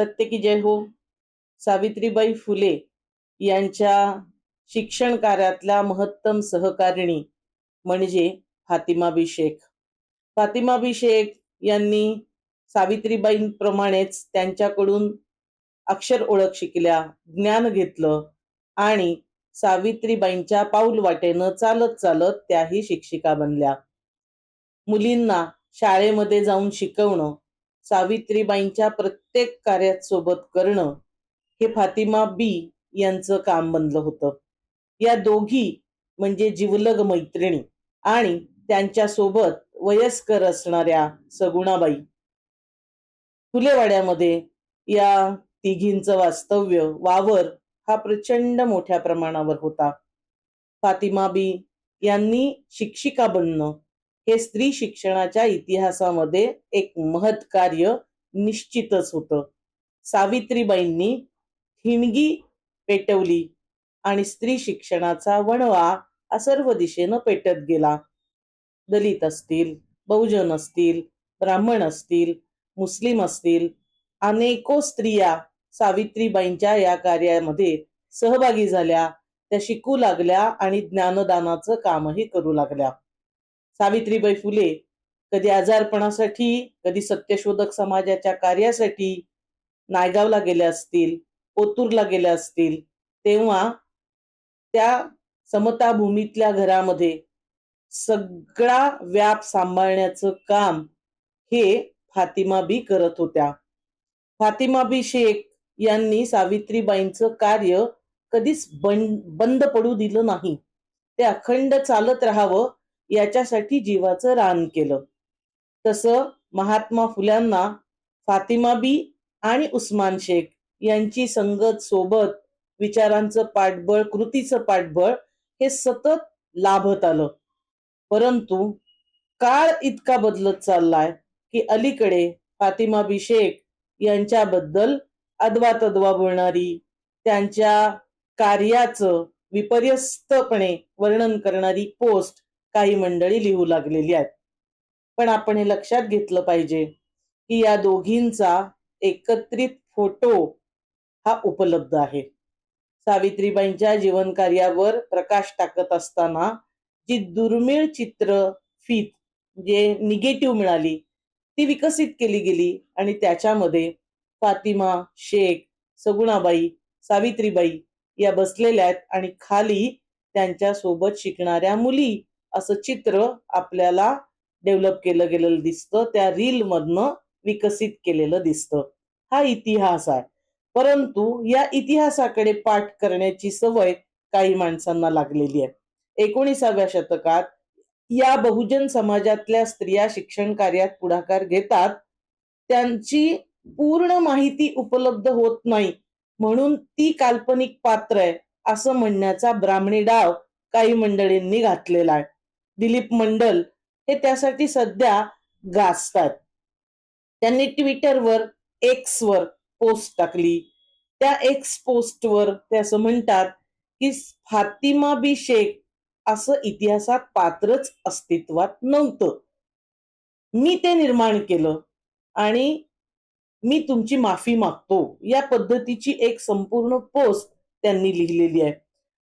सत्य की जय हो. सावित्रीबाई फुले यांच्या शिक्षण कार्यातल्या महत्तम सहकारिणी म्हणजे फातिमाबी शेख फातिमाबी शेख यांनी सावित्रीबाईंप्रमाणेच त्यांच्याकडून अक्षर ओळख शिकल्या ज्ञान घेतलं आणि सावित्रीबाईंच्या पाऊल वाटेनं चालत चालत त्याही शिक्षिका बनल्या. मुलींना शाळेमध्ये जाऊन शिकवणं सावित्रीबाईंच्या प्रत्येक कार्यात सोबत करणं हे फातिमा बी यांचं काम बनलं होतं. या दोघी म्हणजे जिवलग मैत्रिणी आणि त्यांच्यासोबत वयस्कर असणाऱ्या सगुणाबाई. फुलेवाड्यामध्ये या तिघींचं वास्तव्य वावर हा प्रचंड मोठ्या प्रमाणावर होता. फातिमा बी यांनी शिक्षिका बनणं हे स्त्री शिक्षणाच्या इतिहासामध्ये एक महत् कार्य निश्चितच होतं. सावित्रीबाईंनी ठिणगी पेटवली आणि स्त्री शिक्षणाचा वणवा हा सर्व दिशेनं पेटत गेला. दलित असतील बहुजन असतील ब्राह्मण असतील मुस्लिम असतील अनेको स्त्रिया सावित्रीबाईंच्या या कार्यामध्ये सहभागी झाल्या. त्या शिकू लागल्या आणि ज्ञानदानाचं कामही करू लागल्या. सावित्रीबाई फुले कधी आजारपणासाठी कधी सत्यशोधक समाजाच्या कार्यासाठी नायगावला गेल्या असतील ओतूरला गेल्या असतील तेव्हा त्या समताभूमीतल्या घरामध्ये सगळा व्याप सांभाळण्याचं काम हे फातिमा बी करत होत्या. फातिमा बी शेख यांनी सावित्रीबाईंचं कार्य कधीच बंद बंद पडू दिलं नाही. ते अखंड चालत राहावं याच्यासाठी जीवाचं रान केलं. तसं महात्मा फुल्यांना फातिमा बी आणि उस्मान शेख यांची संगत सोबत विचारांचं पाठबळ कृतीचं पाठबळ हे सतत लाभत आलं. परंतु काळ इतका बदलत चाललाय की अलीकडे फातिमा बी शेख यांच्याबद्दल अदवा तद्वा बोलणारी त्यांच्या कार्याचं विपर्यस्तपणे वर्णन करणारी पोस्ट काही मंडळी लिहू लागलेली आहेत. पण आपण हे लक्षात घेतलं पाहिजे की या दोघींचा एकत्रित फोटो हा उपलब्ध आहे. सावित्रीबाईंच्या जीवन कार्यावर प्रकाश टाकत असताना जी दुर्मिळ चित्र फीत जे निगेटिव्ह मिळाली ती विकसित केली गेली आणि त्याच्यामध्ये फातिमा शेख सगुणाबाई सावित्रीबाई या बसलेल्या आहेत आणि खाली त्यांच्यासोबत शिकणाऱ्या मुली असं चित्र आपल्याला डेव्हलप केलं गेलेलं दिसतं. त्या रील मधनं विकसित केलेलं दिसतं. हा इतिहास आहे. परंतु या इतिहासाकडे पाठ करण्याची सवय काही माणसांना लागलेली आहे. एकोणीसाव्या शतकात या बहुजन समाजातल्या स्त्रिया शिक्षण कार्यात पुढाकार घेतात. त्यांची पूर्ण माहिती उपलब्ध होत नाही. म्हणून ती काल्पनिक पात्र आहे असं म्हणण्याचा ब्राह्मणी डाव काही मंडळींनी घातलेला आहे. दिलीप मंडल हे त्यासाठी सध्या गाजतात. त्यांनी ट्विटरवर एक्स वर पोस्ट टाकली. त्या एक्स पोस्टवर ते असं म्हणतात की फातिमा बी शेख असं इतिहासात पात्रच अस्तित्वात नव्हतं. मी ते निर्माण केलं आणि मी तुमची माफी मागतो. या पद्धतीची एक संपूर्ण पोस्ट त्यांनी लिहिलेली आहे.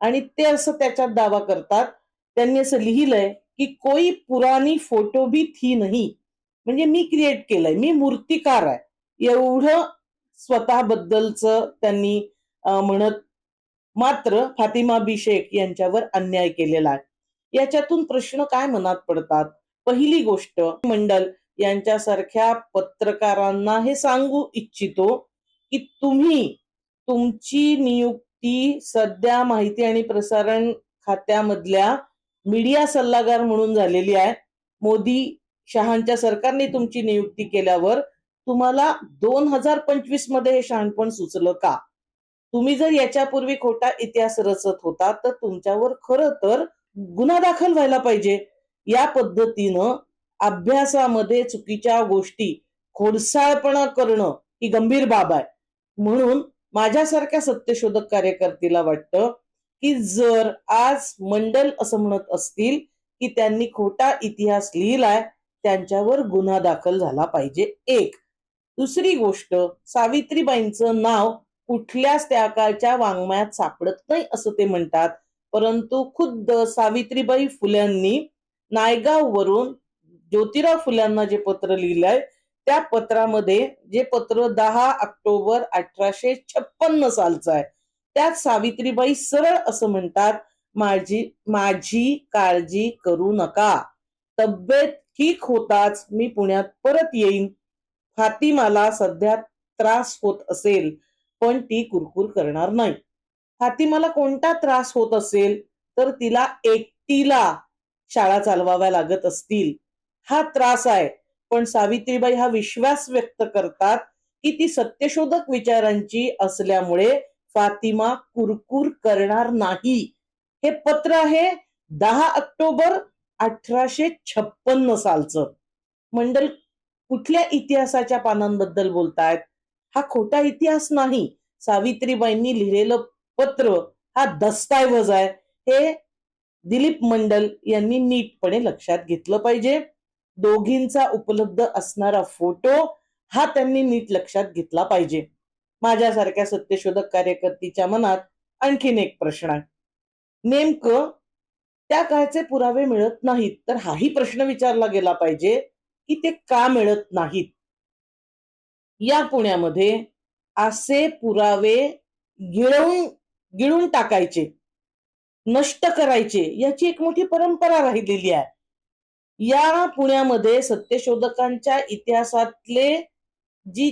आणि ते असं त्याच्यात दावा करतात. त्यांनी असं लिहिलंय की कोई पुरानी फोटो भी थी नाही. म्हणजे मी क्रिएट केलंय. मी मूर्तिकार आहे. एवढं स्वतःबद्दलच त्यांनी म्हणत मात्र फातिमा अभिषेक यांच्यावर अन्याय केलेला आहे. याच्यातून प्रश्न काय मनात पडतात? पहिली गोष्ट मंडल यांच्यासारख्या पत्रकारांना हे सांगू इच्छितो की तुम्ही तुमची नियुक्ती सध्या माहिती आणि प्रसारण खात्यामधल्या मीडिया सल्लागार म्हणून झालेली आहे. मोदी शहांच्या सरकारने तुमची नियुक्ती केल्यावर तुम्हाला दोन हजार पंचवीसमध्ये हे शहाणपण सुचलं का? तुम्ही जर याच्यापूर्वी खोटा इतिहास रचत होता तर तुमच्यावर खरं तर गुन्हा दाखल व्हायला पाहिजे. या पद्धतीनं अभ्यासामध्ये चुकीच्या गोष्टी खोडसाळपणा करणं ही गंभीर बाब आहे. म्हणून माझ्यासारख्या सत्यशोधक कार्यकर्तीला वाटतं की जर आज मंडल असं म्हणत असतील की त्यांनी खोटा इतिहास लिहिलाय त्यांच्यावर गुन्हा दाखल झाला पाहिजे. एक. दुसरी गोष्ट सावित्रीबाईंचं नाव कुठल्याच त्या काळच्या वाङ्मयात सापडत नाही असं ते म्हणतात. परंतु खुद्द सावित्रीबाई फुल्यांनी नायगाव वरून ज्योतिराव फुल्यांना जे पत्र लिहिलंय त्या पत्रामध्ये जे पत्र दहा ऑक्टोबर अठराशे छप्पन्न सालचं आहे त्यात सावित्रीबाई सरळ असं म्हणतात माझी माझी काळजी करू नका. तब्येत ठीक होताच मी पुण्यात परत येईन. फातिमाला सध्या त्रास होत असेल पण ती कुरकुर करणार नाही. फातिमाला कोणता त्रास होत असेल तर तिला एकटीला शाळा चालवाव्या लागत असतील. हा त्रास आहे पण सावित्रीबाई हा विश्वास व्यक्त करतात की ती सत्यशोधक विचारांची असल्यामुळे फातिमा कुरकुर करणार नाही. हे पत्र आहे दहा ऑक्टोबर अठराशे छप्पन्न सालचं. मंडल कुठल्या इतिहासाच्या पानांबद्दल बोलतायत? हा खोटा इतिहास नाही. सावित्रीबाईंनी लिहिलेलं पत्र हा दस्तऐवज आहे. हे दिलीप मंडल यांनी नीटपणे लक्षात घेतलं पाहिजे. दोघींचा उपलब्ध असणारा फोटो हा त्यांनी नीट लक्षात घेतला पाहिजे. माझ्यासारख्या सत्यशोधक कार्यकर्तीच्या मनात आणखीन एक प्रश्न आहे. नेमकं त्या काळचे पुरावे मिळत नाहीत तर हाही प्रश्न विचारला गेला पाहिजे की ते का मिळत नाहीत? या पुण्यामध्ये असे पुरावे गिळवून गिळून टाकायचे नष्ट करायचे याची एक मोठी परंपरा राहिलेली आहे. या पुण्यामध्ये सत्यशोधकांच्या इतिहासातले जी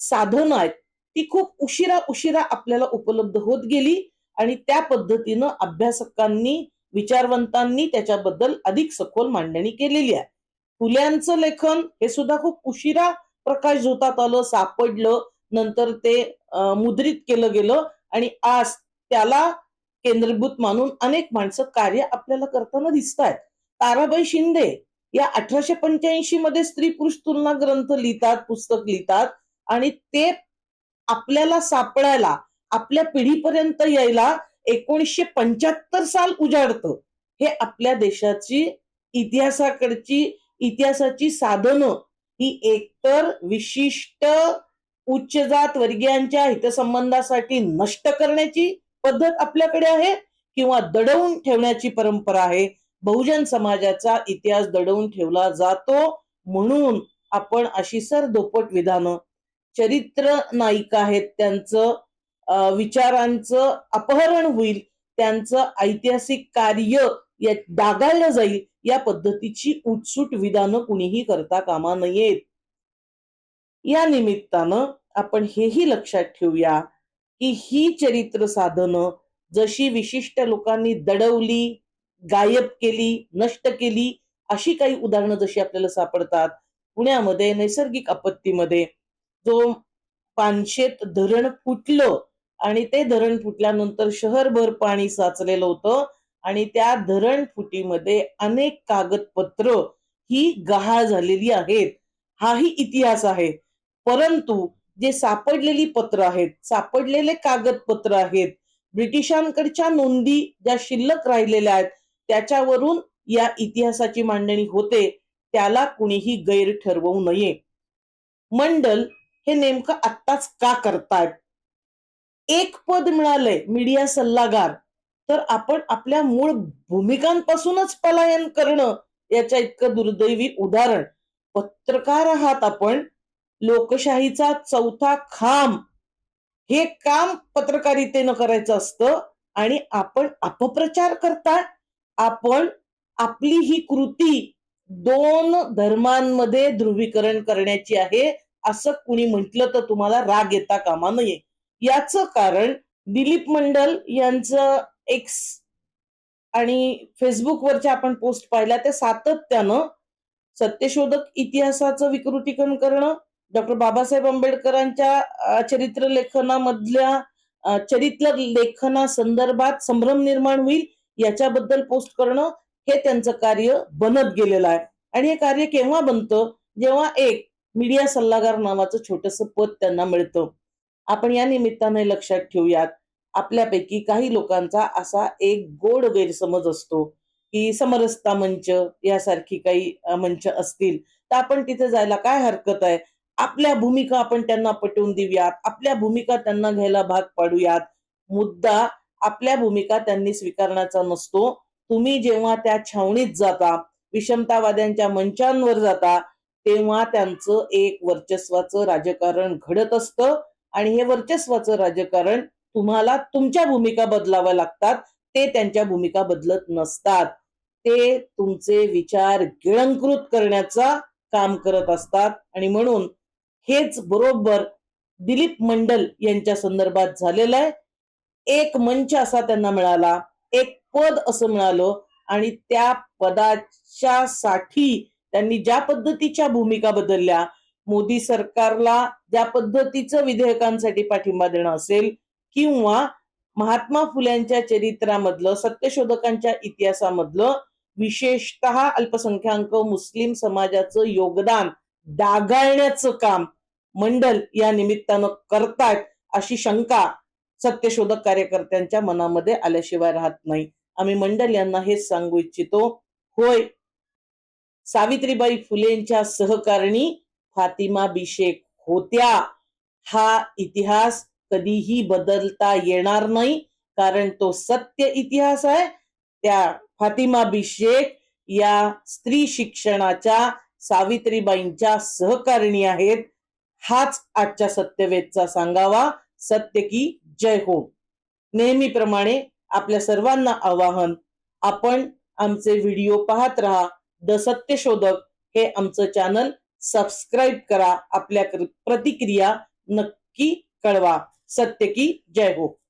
साधन आहेत ती खूप उशिरा उशिरा आपल्याला उपलब्ध होत गेली आणि त्या पद्धतीनं अभ्यासकांनी विचारवंतांनी त्याच्याबद्दल अधिक सखोल मांडणी केलेली आहे. फुल्यांचं लेखन हे सुद्धा खूप उशिरा प्रकाश झोतात आलं सापडलं नंतर ते मुद्रित केलं गेलं आणि आज त्याला केंद्रभूत मानून अनेक माणसं कार्य आपल्याला करताना दिसत आहेत. ताराबाई शिंदे या अठराशे पंच्याऐंशी मध्ये स्त्री पुरुष तुलना ग्रंथ लिहितात पुस्तक लिहितात आणि ते आपल्याला सापडायला आपल्या पिढीपर्यंत यायला एकोणीसशे पंच्याहत्तर साल उजाडतं. हे आपल्या देशाची इतिहासाकडची इतिहासाची साधनं ही एकतर विशिष्ट उच्च जात वर्गीयांच्या हितसंबंधासाठी नष्ट करण्याची पद्धत आपल्याकडे आहे किंवा दडवून ठेवण्याची परंपरा आहे. बहुजन समाजाचा इतिहास दडवून ठेवला जातो म्हणून आपण अशी सरदोपट विधानं चरित्र नायिका आहेत त्यांचं विचारांचं अपहरण होईल त्यांचं ऐतिहासिक कार्य या डागाळलं जाईल या पद्धतीची उटसूट विधानं कुणीही करता कामा नयेत. या निमित्तानं आपण हेही लक्षात ठेवूया की ही चरित्र साधनं जशी विशिष्ट लोकांनी दडवली गायब केली नष्ट केली अशी काही उदाहरणं जशी आपल्याला सापडतात पुण्यामध्ये नैसर्गिक आपत्तीमध्ये जो पानशेत धरण फुटलं आणि ते धरण फुटल्यानंतर शहरभर पाणी साचलेलं होतं आणि त्या धरण फुटीमध्ये अनेक कागदपत्र ही गहाळ झालेली आहेत. हाही इतिहास आहे. परंतु जे सापडलेली पत्र आहेत सापडलेले कागदपत्र आहेत ब्रिटिशांकडच्या नोंदी ज्या शिल्लक राहिलेल्या आहेत त्याच्यावरून या इतिहासाची मांडणी होते त्याला कुणीही गैर ठरवू नये. मंडल हे नेमकं आत्ताच का करतायत? एक पद मिळालंय मीडिया सल्लागार. तर आपण आपल्या मूळ भूमिकांपासूनच पलायन करणं याच्या इतकं दुर्दैवी उदाहरण. पत्रकार आहात आपण लोकशाहीचा चौथा खांब. हे काम पत्रकारितेनं करायचं असतं आणि आपण अपप्रचार करता आपण आपली ही कृती दोन धर्मांमध्ये ध्रुवीकरण करण्याची आहे. असं कुणी म्हटलं तर तुम्हाला राग येता कामा नये. याच कारण दिलीप मंडल यांचं एक्स आणि फेसबुकवरच्या आपण पोस्ट पाहिल्या ते सातत्यानं सत्यशोधक इतिहासाचं विकृतीकरण करणं डॉक्टर बाबासाहेब आंबेडकरांच्या चरित्र लेखनामधल्या चरित्र लेखना संदर्भात संभ्रम निर्माण होईल याच्याबद्दल पोस्ट करणं हे त्यांचं कार्य बनत गेलेलं आहे. आणि हे कार्य केव्हा बनतं? जेव्हा एक मीडिया सल्लागार नावाचं छोटस पद त्यांना मिळतं. आपण या निमित्ताने लक्षात ठेवूयात आपल्यापैकी काही लोकांचा असा एक गोड गैरसमज असतो की समरसता मंच यासारखी काही मंच असतील तर आपण तिथे जायला काय हरकत आहे? आपल्या भूमिका आपण त्यांना पटवून देऊयात आपल्या भूमिका त्यांना घ्यायला भाग पाडूयात. मुद्दा आपल्या भूमिका त्यांनी स्वीकारण्याचा नसतो. तुम्ही जेव्हा त्या छावणीत जाता विषमतावाद्यांच्या मंचांवर जाता तेव्हा त्यांचं एक वर्चस्वाचं राजकारण घडत असतं. आणि हे वर्चस्वाचं राजकारण तुम्हाला तुमच्या भूमिका बदलाव्या लागतात. ते त्यांच्या भूमिका बदलत नसतात. ते तुमचे विचार गिळंकृत करण्याचा काम करत असतात. आणि म्हणून हेच बरोबर दिलीप मंडल यांच्या संदर्भात झालेलं आहे. एक मंच असा त्यांना मिळाला. एक पद असं मिळालं. आणि त्या पदाच्या साठी त्यांनी ज्या पद्धतीच्या भूमिका बदलल्या मोदी सरकारला ज्या पद्धतीचं विधेयकांसाठी पाठिंबा देणं असेल किंवा महात्मा फुल्यांच्या चरित्रामधलं सत्यशोधकांच्या इतिहासामधलं विशेषतः अल्पसंख्याक मुस्लिम समाजाचं योगदान डागाळण्याचं काम मंडल या निमित्तानं करतायत अशी शंका सत्यशोधक कार्यकर्त्यांच्या मनामध्ये आल्याशिवाय राहत नाही. आम्ही मंडल यांना हेच सांगू इच्छितो होय सावित्रीबाई फुलेंच्या सहकारणी फातिमा अभिषेक होत्या. हा इतिहास कधीही बदलता येणार नाही कारण तो सत्य इतिहास आहे. त्या फातिमा अभिषेक या स्त्री शिक्षणाच्या सावित्रीबाईंच्या सहकारिणी आहेत. हाच आजच्या सत्यवेदचा सांगावा. सत्य की जय हो. नेहमीप्रमाणे आपल्या सर्वांना आवाहन आपण आमचे व्हिडिओ पाहत राहा. द सत्यशोधक हे आमचं चॅनल सबस्क्राईब करा. आपल्या प्रतिक्रिया नक्की कळवा. सत्य की जय हो.